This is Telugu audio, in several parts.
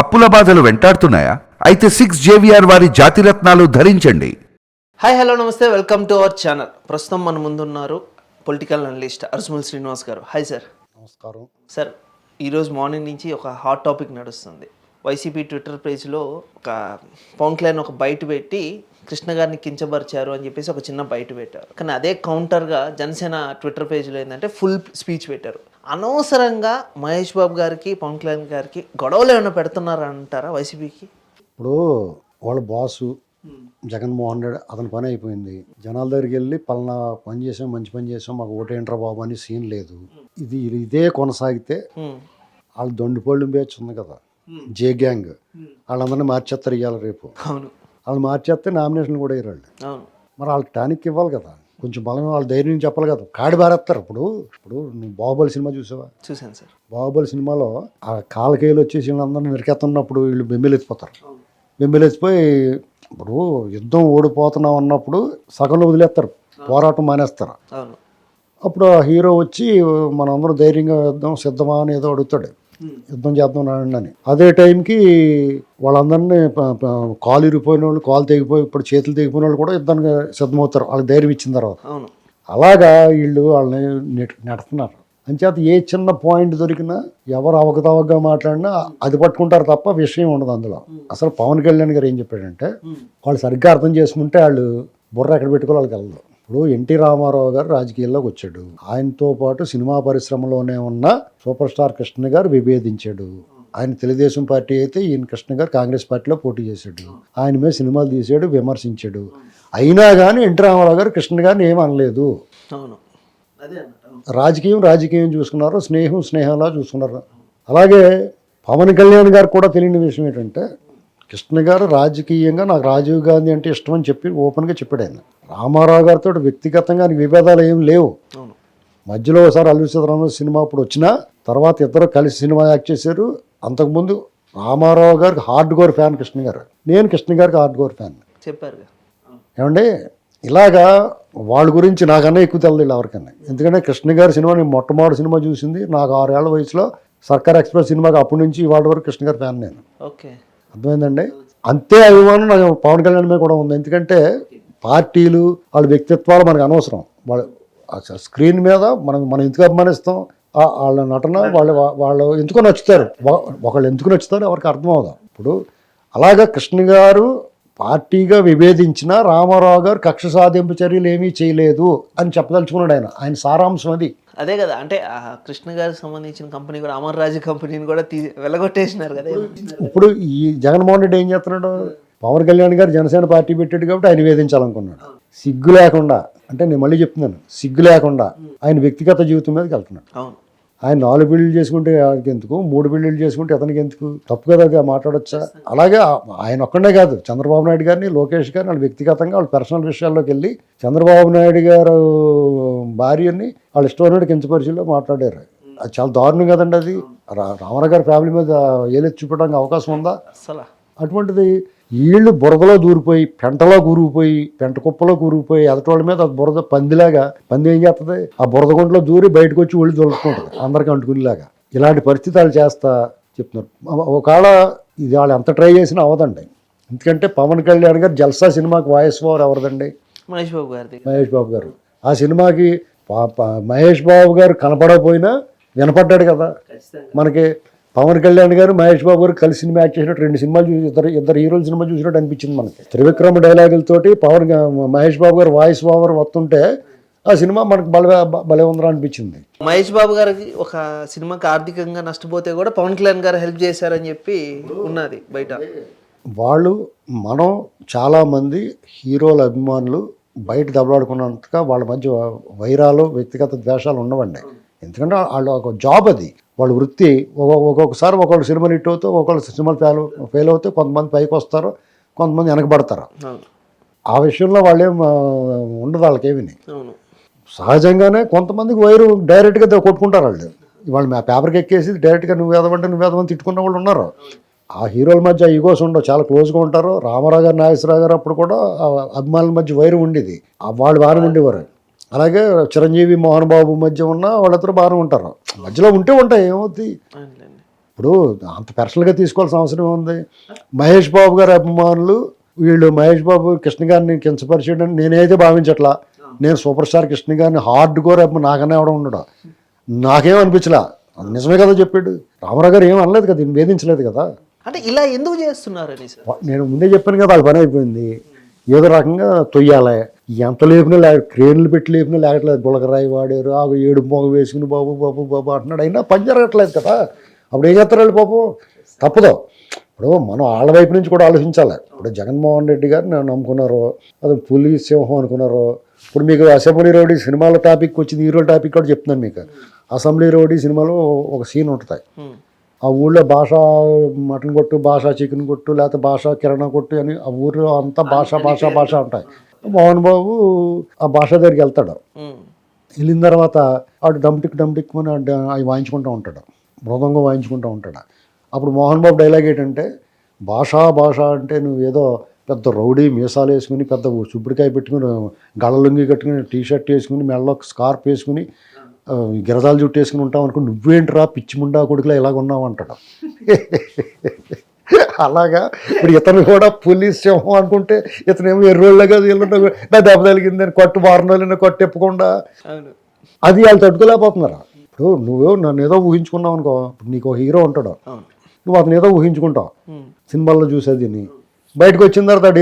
అప్పుల బాధలు వెంటాడుతున్నాయా? అయితే సిక్స్ జేవిఆర్ వారి జాతిరత్నాలు ధరించండి. హాయ్ హలో నమస్తే వెల్కమ్ టు అవర్ ఛానల్. ప్రస్తుతం మన ముందున్నారు political analyst Arjumal Srinivas garu. Hi sir. నమస్కారం. సార్ ఈరోజు మార్నింగ్ నుంచి ఒక హాట్ టాపిక్ నడుస్తుంది. వైసీపీ ట్విట్టర్ పేజ్లో ఒక పవన్ కళ్యాణ్ ఒక బయట పెట్టి కృష్ణ గారిని కించపరిచారు అని చెప్పేసి ఒక చిన్న బయట పెట్టారు. కానీ అదే కౌంటర్గా జనసేన ట్విట్టర్ పేజ్లో ఏంటంటే ఫుల్ స్పీచ్ పెట్టారు. అనవసరంగా మహేష్ బాబు గారికి పవన్ కళ్యాణ్ గారికి గొడవలు ఏమైనా పెడుతున్నారా అంటారా వైసీపీకి? ఇప్పుడు వాళ్ళ బాసు జగన్మోహన్ రెడ్డి అతని పని అయిపోయింది. జనాల దగ్గరికి వెళ్ళి పలానా పని చేసాం మంచి పని చేసాం మాకు ఓటేంట్రా బాబు అని సీన్ లేదు. ఇది ఇదే కొనసాగితే. వాళ్ళు దొండిపోళ్ళు బ్యాచ్ ఉంది కదా జే గ్యాంగ్. వాళ్ళందరినీ మార్చేస్తారు ఇవ్వాలి రేపు. అవును. వాళ్ళు మార్చేస్తే నామినేషన్ కూడా ఇవ్వాలి మరి వాళ్ళకి టానిక్ ఇవ్వాలి కదా. కొంచెం బలం వాళ్ళ ధైర్యం చెప్పాలి కదా. కాడి బారేస్తారు ఇప్పుడు ఇప్పుడు నువ్వు బాహుబలి సినిమా చూసావా? చూశాను సార్. బాహుబలి సినిమాలో ఆ కాలకేలు వచ్చేసి వీళ్ళందరినీ నిరికెత్తున్నప్పుడు వీళ్ళు బెంబెలెత్తిపోతారు. బెంబెలెత్తిపోయి ఇప్పుడు యుద్ధం ఓడిపోతున్నాం అన్నప్పుడు సగంలో వదిలేస్తారు. పోరాటం మానేస్తారు. అప్పుడు ఆ హీరో వచ్చి మనందరం ధైర్యంగా యుద్ధం సిద్ధమా అని ఏదో అడుగుతాడు. యుద్ధం చేద్దాం రండి అని అదే టైంకి వాళ్ళందరినీ కాలు ఇరిగిపోయిన వాళ్ళు కాలు తెగిపోయి ఇప్పుడు చేతులు తెగిపోయిన వాళ్ళు కూడా యుద్ధానికి సిద్ధమవుతారు. వాళ్ళకి ధైర్యం ఇచ్చిన తర్వాత. అలాగా వీళ్ళు వాళ్ళని నెట్ నెడుతున్నారు. అంచేత ఏ చిన్న పాయింట్ దొరికినా ఎవరు అవకతవకగా మాట్లాడినా అది పట్టుకుంటారు తప్ప విషయం ఉండదు అందులో. అసలు పవన్ కళ్యాణ్ గారు ఏం చెప్పాడంటే వాళ్ళు సరిగ్గా అర్థం చేసుకుంటే వాళ్ళు బుర్ర ఎక్కడ పెట్టుకోవాలి వాళ్ళకి వెళ్ళదు. ఇప్పుడు ఎన్టీ రామారావు గారు రాజకీయాల్లోకి వచ్చాడు. ఆయనతో పాటు సినిమా పరిశ్రమలోనే ఉన్న సూపర్ స్టార్ కృష్ణ గారు విభేదించాడు. ఆయన తెలుగుదేశం పార్టీ అయితే ఈయన కృష్ణ గారు కాంగ్రెస్ పార్టీలో పోటీ చేశాడు. ఆయన మీద సినిమాలు తీసాడు విమర్శించాడు. అయినా కానీ ఎన్టీ రామారావు గారు కృష్ణ గారిని ఏం అనలేదు. అవును. అదే అన్నట్టు అవును. రాజకీయం రాజకీయం చూసుకున్నారు స్నేహం స్నేహంలా చూసుకున్నారు. అలాగే పవన్ కళ్యాణ్ గారు కూడా తెలియని విషయం ఏంటంటే కృష్ణ గారు రాజకీయంగా నాకు రాజీవ్ గాంధీ అంటే ఇష్టం అని చెప్పి ఓపెన్గా చెప్పాడు ఆయన. రామారావు గారితో వ్యక్తిగతంగా విభేదాలు ఏం లేవు. మధ్యలో ఒకసారి అల్లు సీతారామరాజు సినిమా అప్పుడు వచ్చినా తర్వాత ఇద్దరు కలిసి సినిమా యాక్ట్ చేశారు. అంతకుముందు రామారావు గారికి హార్డ్ కోర్ ఫ్యాన్ కృష్ణ గారు. నేను కృష్ణ గారికి హార్డ్ కోర్ ఫ్యాన్. చెప్పారుగా అవును. ఏమండి? ఇలాగా వాళ్ళ గురించి నాకన్నా ఎక్కువ తెలియదు ఎవరికన్నా. ఎందుకంటే కృష్ణ గారి సినిమా నేను మొట్టమొదటి సినిమా చూసింది నాకు ఆరేళ్ళ వయసులో సర్కార్ ఎక్స్ప్రెస్ సినిమాకి అప్పటి నుంచి ఇవాళ వరకు కృష్ణ గారి ఫ్యాన్ నేను. ఓకే. అర్థమైందండి? అంతే అభిమానం నాకు పవన్ కళ్యాణ్ మీద కూడా ఉంది. ఎందుకంటే పార్టీలు వాళ్ళ వ్యక్తిత్వాలు మనకు అనవసరం. వాళ్ళ స్క్రీన్ మీద మనం మనం ఎందుకు అభిమానిస్తాం? వాళ్ళ నటన వాళ్ళు వాళ్ళు ఎందుకు నచ్చుతారు? ఒకళ్ళు ఎందుకు నచ్చుతారో ఎవరికి అర్థం అవుదాం. ఇప్పుడు అలాగా కృష్ణ గారు పార్టీగా విభేదించిన రామారావు గారు కక్ష సాధింపు చర్యలు ఏమీ చేయలేదు అని చెప్పదలుచుకున్నాడు ఆయన. ఆయన సారాంశం అది. అదే కదా అంటే ఆ కృష్ణ గారికి సంబంధించిన కంపెనీ కూడా అమర్ రాజు కంపెనీని కూడా తీ వెళ్ళగొట్టేసినారు కదా ఇప్పుడు ఈ జగన్మోహన్ రెడ్డి ఏం చేస్తున్నాడు? పవన్ కళ్యాణ్ గారు జనసేన పార్టీ పెట్టాడు కాబట్టి ఆయన వేధించాలనుకున్నాడు. సిగ్గు లేకుండా అంటే నేను మళ్ళీ చెప్తున్నాను సిగ్గు లేకుండా ఆయన వ్యక్తిగత జీవితం మీదకి వెళ్తున్నాడు. అవును. ఆయన నాలుగు పెళ్ళిళ్ళు చేసుకుంటే ఆయనకి ఎందుకు? మూడు పెళ్ళిళ్ళు చేసుకుంటే అతనికి ఎందుకు? తప్పు కదా అది మాట్లాడొచ్చా? అలాగే ఆయన ఒక్కడే కాదు చంద్రబాబు నాయుడు గారిని లోకేష్ గారిని వాళ్ళు వ్యక్తిగతంగా వాళ్ళ పర్సనల్ విషయాల్లోకి వెళ్ళి చంద్రబాబు నాయుడు గారు భార్యని వాళ్ళ ఇష్టమైన కించపరిచిలో మాట్లాడారు. అది చాలా దారుణం కదండి అది. రామారావు గారి ఫ్యామిలీ మీద ఏలెత్తి చూపడానికి అవకాశం ఉందా? అసలు అటువంటిది వీళ్ళు బురదలో దూరిపోయి పెంటలో కూరుకుపోయి పెంట కుప్పలో కూరుకుపోయి ఎదటోళ్ళ మీద బురద పందిలాగా పంది ఏం చేస్తుంది ఆ బురద గుంటలో దూరి బయటకు వచ్చి ఒళ్ళు దొరుకుతుంటుంది అందరికి అంటుకునేలాగా. ఇలాంటి పరిస్థితి వాళ్ళు చేస్తా చెప్తున్నారు. ఒక- ఒకవేళ ఇది వాళ్ళు ఎంత ట్రై చేసినా అవదండి. ఎందుకంటే పవన్ కళ్యాణ్ గారు జల్సా సినిమాకి వాయిస్ ఓవర్ ఎవరిదండి? మహేష్ బాబు గారిది. మహేష్ బాబు గారు. ఆ సినిమాకి మహేష్ బాబు గారు కనపడకపోయినా వినపడ్డాడు కదా? మనకి పవన్ కళ్యాణ్ గారు మహేష్ బాబు గారు కలిసి సినిమా యాక్ట్ చేసినట్టు రెండు సినిమాలు చూసి ఇద్దరు ఇద్దరు హీరోల సినిమా చూసినట్టు అనిపించింది మనకి. త్రివిక్రమ డైలాగులతోటి పవన్ మహేష్ బాబు గారు వాయిస్ ఓవర్ వస్తుంటే ఆ సినిమా మనకు బల భలే ఉందరా అనిపించింది. మహేష్ బాబు గారికి ఒక సినిమాకి ఆర్థికంగా నష్టపోతే కూడా పవన్ కళ్యాణ్ గారు హెల్ప్ చేశారని చెప్పి ఉన్నది బయట. వాళ్ళు మనం చాలామంది హీరోల అభిమానులు బయట దెబ్బలాడుకున్నంతగా వాళ్ళ మధ్య వైరాలు వ్యక్తిగత ద్వేషాలు ఉండవండి ఎందుకంటే వాళ్ళ ఒక జాబ్ అది. వాళ్ళ వృత్తి ఒక్కొక్క- ఒక్కొక్కసారి ఒకళ్ళు సినిమాలు హిట్ అవుతూ ఒకళ్ళు సినిమాలు ఫెయిల్ ఫెయిల్ అవుతే కొంతమంది పైకి వస్తారు కొంతమంది వెనకబడతారు. ఆ విషయంలో వాళ్ళేం ఉండదు వాళ్ళకేమీ సహజంగానే కొంతమందికి వైరు డైరెక్ట్గా కొట్టుకుంటారు వాళ్ళు. వాళ్ళు మా పేపర్కి ఎక్కేసి డైరెక్ట్గా నువ్వు వేదమంటే నువ్వు వేదమని తిట్టుకున్న వాళ్ళు ఉన్నారు. ఆ హీరోల మధ్య ఈగోస్ ఉండవు చాలా క్లోజ్గా ఉంటారు. రామారావు గారు నాగేశ్వరరావు గారు అప్పుడు కూడా అభిమానుల మధ్య వైరం ఉండేది. వాళ్ళు బాగానే ఉండేవారు. అలాగే చిరంజీవి మోహన్ బాబు మధ్య ఉన్న వాళ్ళిద్దరు బాగానే ఉంటారు. మధ్యలో ఉంటే ఉంటాయి ఏమవుతుంది అవునులేండి. ఇప్పుడు అంత పర్సనల్గా తీసుకోవాల్సిన అవసరం ఉంది మహేష్ బాబు గారి అభిమానులు వీళ్ళు మహేష్ బాబు కృష్ణ గారిని కించపరిచేయడం నేనైతే భావించట్లా. నేను సూపర్ స్టార్ కృష్ణ గారిని హార్డ్ కోర్ అభిమాని నాకనే ఎవడం ఉండడు. నాకేం అనిపించలా? నిజమే కదా చెప్పాడు. రామారావు గారు ఏం అనలేదు కదా వేధించలేదు కదా. అంటే ఇలా ఎందుకు వా- నేను ముందే చెప్పాను కదా వాళ్ళ పని అయిపోయింది. ఏదో రకంగా తొయ్యాలి. ఎంత లేపినా లే క్రేన్లు పెట్టి లేపినా లేకట్లేదు గులకరాయి వాడారు ఆ ఏడు మొగ వేసుకుని బాబు బాబు బాబు అంటున్నాడు. అయినా పని జరగట్లేదు కదా. అప్పుడు ఏం చేస్తారు వాళ్ళు పాపం? తప్పదు. ఇప్పుడు మనం వాళ్ళ వైపు నుంచి కూడా ఆలోచించాలి. ఇప్పుడు జగన్మోహన్ రెడ్డి గారు నేను నమ్ముకున్నారు అది పులి సింహం అనుకున్నారు ఇప్పుడు మీకు అసెంబ్లీ రోడ్డు సినిమాల టాపిక్ వచ్చింది హీరో టాపిక్ కూడా చెప్తున్నాను మీకు. అసెంబ్లీ రోడ్డు సినిమాలో ఒక సీన్ ఉంటుంది. ఆ ఊళ్ళో భాష మటన్ కొట్టు భాష చికెన్ కొట్టు లేకపోతే భాష కిరాణా కొట్టు అని ఆ ఊర్లో అంతా భాష భాష భాష ఉంటాయి. మోహన్ బాబు ఆ భాష దగ్గరికి వెళ్తాడు. వెళ్ళిన తర్వాత ఆడు డమ్టిక్ డమ్టిక్ అని అవి వాయించుకుంటూ ఉంటాడు. మృదంగం వాయించుకుంటూ ఉంటాడు. అప్పుడు మోహన్ బాబు డైలాగ్ ఏంటంటే భాష భాష అంటే నువ్వు ఏదో పెద్ద రౌడీ మీసాలు వేసుకుని పెద్ద సుబ్బడికాయ పెట్టుకుని గళ్ళలుంగి కట్టుకుని టీ షర్ట్ వేసుకుని మెడలో స్కార్ప్ వేసుకుని గిరదాలు జుట్టు వేసుకుని ఉంటావు అనుకో నువ్వేంట్రా పిచ్చి ముండా కొడుకులా ఇలాగ ఉన్నావు అంటాడు. అలాగా? ఇప్పుడు ఇతను కూడా పోలీస్ సింహం అనుకుంటే ఇతనేమో ఎర్రోళ్ళగా వీళ్ళుంటా నా దెబ్బ తగిలిందని కొట్టు వారం రోజులైనా కొట్టెప్పకుండా. అవును. అది వాళ్ళు తట్టుకోలేకపోతున్నారు? ఇప్పుడు నువ్వు నన్ను ఏదో ఊహించుకున్నావు అనుకో ఇప్పుడు నీకు హీరో ఉంటాడు. నువ్వు అతను ఏదో ఊహించుకుంటావు. సినిమాల్లో చూసేది నీ బయటకు వచ్చిన తర్వాత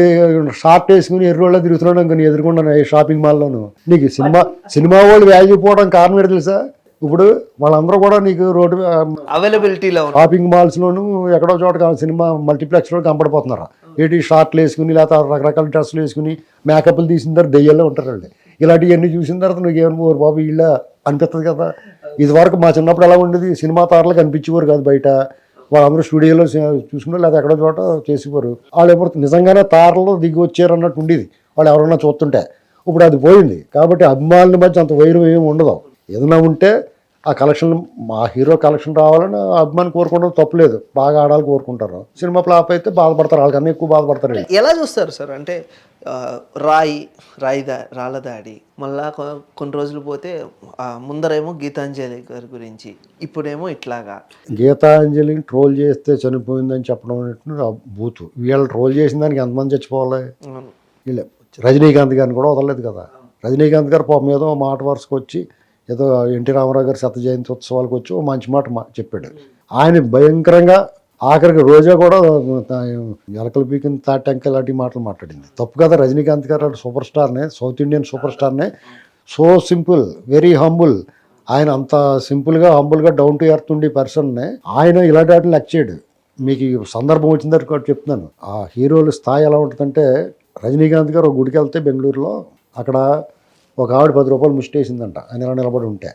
షార్ట్ వేసుకుని ఎర్రోళ్ళ తిరుగుతున్నాడు అనుకో నీ ఎదుర్కొన్నాను షాపింగ్ మాల్లోను. నీకు సినిమా సినిమా వాళ్ళు వాల్యూ పోవడం కారణం ఏంటో తెలుసా? ఇప్పుడు వాళ్ళందరూ కూడా నీకు రోడ్డు అవైలబిలిటీలో షాపింగ్ మాల్స్లోను ఎక్కడో చోట సినిమా మల్టీప్లెక్స్లో కనపడిపోతున్నారు. ఏంటి షార్ట్లు వేసుకుని లేకపోతే రకరకాల డ్రెస్సులు వేసుకుని మేకప్లు తీసిన తర్వాత దెయ్యాల్లో ఉంటారు వాళ్ళు. ఇలాంటివన్నీ చూసిన తర్వాత నువ్వు ఏమో బాబు వీళ్ళ అనిపిస్తుంది కదా. ఇది వరకు మా చిన్నప్పుడు ఎలా ఉండేది? సినిమా తారలు కనిపించేవారు కాదు బయట. వాళ్ళందరూ స్టూడియోలో చూసుకున్నా లేదా ఎక్కడో చోట చేసేవారు. వాళ్ళు ఎవరు నిజంగానే తారలు దిగి వచ్చారు అన్నట్టు ఉండేది. వాళ్ళు ఎవరన్నా చూస్తుంటే. ఇప్పుడు అది పోయింది. కాబట్టి అభిమానుల మధ్య అంత వైరం ఏమి ఉండదు. ఏదైనా ఉంటే ఆ కలెక్షన్ మా హీరో కలెక్షన్ రావాలని అభిమాని కోరుకోవడం తప్పులేదు. బాగా ఆడాలి కోరుకుంటారు. సినిమా ఫ్లాప్ అయితే బాధపడతారు. వాళ్ళకన్నా ఎక్కువ బాధపడతారు. ఎలా చూస్తారు సార్? అంటే రాయి రాయి దా రాళ్ళ దాడి మళ్ళా కొన్ని రోజులు పోతే ముందరేమో గీతాంజలి గారి గురించి ఇప్పుడేమో ఇట్లాగా. గీతాంజలిని ట్రోల్ చేస్తే చనిపోయిందని చెప్పడం అనేటువంటి ఆ బూతు. వీళ్ళు ట్రోల్ చేసిన దానికి ఎంతమంది చచ్చిపోవాలి? వీళ్ళే. రజనీకాంత్ గారిని కూడా వదలలేదు కదా. రజనీకాంత్ గారు పాపం ఏదో మాట వరుసకు వచ్చి ఏదో ఎన్టీ రామారావు గారి శత జయంతి ఉత్సవాలకు వచ్చి ఓ మంచి మాట చెప్పాడు. ఆయన భయంకరంగా ఆఖరికి రోజా కూడా ఎలకలు పీకిన తాటంక ఇలాంటి మాటలు మాట్లాడింది. తప్పు కదా రజనీకాంత్ గారు సూపర్ స్టార్నే సౌత్ ఇండియన్ సూపర్ స్టార్నే సో సింపుల్ వెరీ హంబుల్ ఆయన అంత సింపుల్గా హంబుల్గా డౌన్ టు ఎర్త్ ఉండే పర్సన్నే ఆయన ఇలాంటి వాటిని లెక్క చేయడు. మీకు సందర్భం వచ్చిన తర్వాత కూడా చెప్తున్నాను. ఆ హీరోల స్థాయి ఎలా ఉంటుందంటే రజనీకాంత్ గారు ఒక గుడికి వెళ్తే బెంగళూరులో అక్కడ ఒక ఆవిడ పది రూపాయలు ముష్టేసిందంట. ఆయన ఇలా నిలబడి ఉంటే.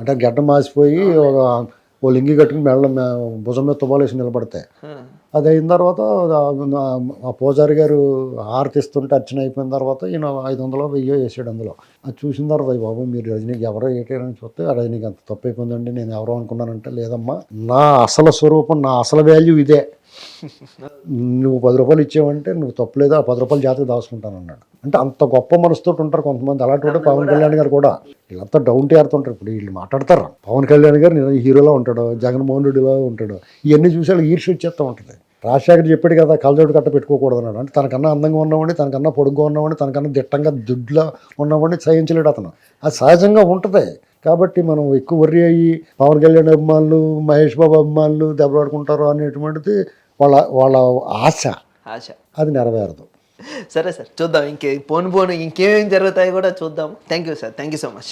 అంటే గడ్డ మాసిపోయి ఒక ఓ లింగి కట్టుకుని మెడల మే- భుజం మీద తువ్వాలేసి నిలబడితే. అది అయిన తర్వాత ఆ- పూజారి గారు హారతి ఇస్తుంటే అర్చన అయిపోయిన తర్వాత ఈయన ఐదు వందలు వెయ్యో వేసాడు అందులో. అది చూసిన తర్వాత "అయ్య బాబు మీరు రజనీకి ఎవరో ఏటారని చూస్తే రజనీకి అంత తప్పు అయిపోయిందండి నేను ఎవరో అనుకున్నానంటే లేదమ్మా నా అసలు స్వరూపం నా అసలు వాల్యూ ఇదే. నువ్వు పది రూపాయలు ఇచ్చావంటే నువ్వు తప్పులేదు ఆ పది రూపాయలు జాతకు దాచుకుంటాను అన్నాడు. అంటే అంత గొప్ప మనసుతో ఉంటారు కొంతమంది. అలాంటి వాడు పవన్ కళ్యాణ్ గారు కూడా. వీళ్ళంతా డౌన్ టు ఎర్త్ ఉంటారు. ఇప్పుడు వీళ్ళు మాట్లాడతారు? పవన్ కళ్యాణ్ గారు నేను హీరోలో ఉంటాడు జగన్మోహన్ రెడ్డిలో ఉంటాడు. ఇవన్నీ చూసి వాళ్ళకి ఈర్ష్య వచ్చేస్తూ ఉంటుంది. రాజశేఖర్ చెప్పాడు కదా కలజోడు కట్ట పెట్టుకోకూడదు అన్నాడు. అంటే తనకన్నా అందంగా ఉన్నవాడిని తనకన్నా పొడుగ్గా ఉన్నవాడిని తనకన్నా దిట్టంగా దుడ్లో ఉన్నవాడిని సహించలేడు అతను. అది సహజంగా ఉంటుంది. కాబట్టి మనం ఎక్కువ వర్రీ అయ్యి పవన్ కళ్యాణ్ అభిమానులు మహేష్ బాబు అభిమానులు దెబ్బలాడుకుంటారు అనేటువంటిది వాళ్ళ వాళ్ళ ఆశ ఆశ. అది నెరవేరదు. సరే సార్ చూద్దాం. ఇంకే పోను పోను ఇంకేమేమి జరుగుతాయో కూడా చూద్దాం. Thank you sir thank you so much